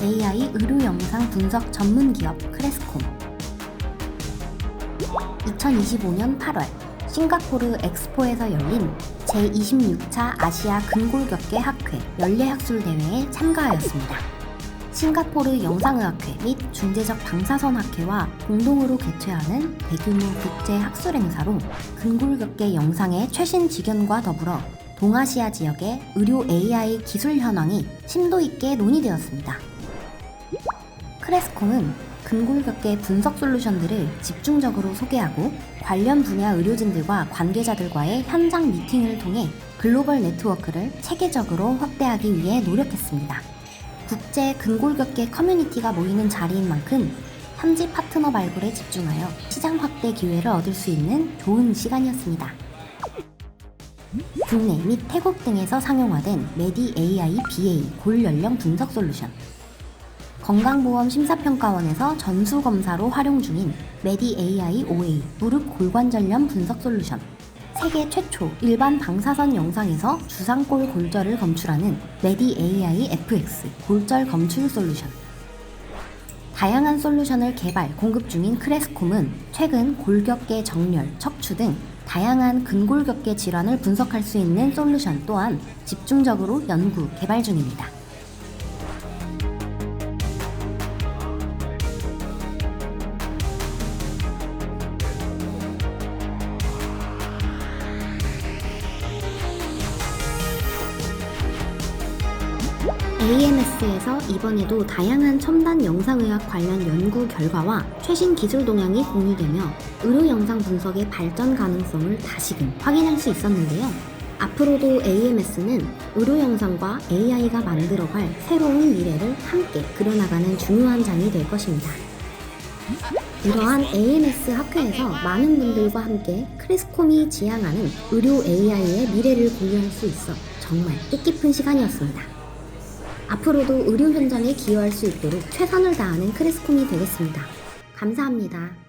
AI 의료 영상 분석 전문 기업 크레스콤. 2025년 8월 싱가포르 엑스포에서 열린 제26차 아시아 근골격계 학회 연례학술 대회에 참가하였습니다. 싱가포르 영상의학회 및 중재적 방사선 학회와 공동으로 개최하는 대규모 국제 학술 행사로 근골격계 영상의 최신 지견과 더불어 동아시아 지역의 의료 AI 기술 현황이 심도 있게 논의되었습니다. 크레스콤은 근골격계 분석 솔루션들을 집중적으로 소개하고 관련 분야 의료진들과 관계자들과의 현장 미팅을 통해 글로벌 네트워크를 체계적으로 확대하기 위해 노력했습니다. 국제 근골격계 커뮤니티가 모이는 자리인 만큼 현지 파트너 발굴에 집중하여 시장 확대 기회를 얻을 수 있는 좋은 시간이었습니다. 국내 및 태국 등에서 상용화된 메디 AI BA 골 연령 분석 솔루션. 건강보험 심사평가원에서 전수검사로 활용 중인 메디 AI OA 무릎 골관절염 분석 솔루션. 세계 최초 일반 방사선 영상에서 주상골 골절을 검출하는 메디 AI FX 골절 검출 솔루션. 다양한 솔루션을 개발, 공급 중인 크레스콤은 최근 골격계 정렬, 척추 등 다양한 근골격계 질환을 분석할 수 있는 솔루션 또한 집중적으로 연구, 개발 중입니다. AMS에서 이번에도 다양한 첨단 영상의학 관련 연구 결과와 최신 기술 동향이 공유되며 의료 영상 분석의 발전 가능성을 다시금 확인할 수 있었는데요. 앞으로도 AMS는 의료 영상과 AI가 만들어갈 새로운 미래를 함께 그려나가는 중요한 장이 될 것입니다. 이러한 AMS 학회에서 많은 분들과 함께 크리스콤이 지향하는 의료 AI의 미래를 공유할 수 있어 정말 뜻깊은 시간이었습니다. 앞으로도 의료 현장에 기여할 수 있도록 최선을 다하는 크리스콤이 되겠습니다. 감사합니다.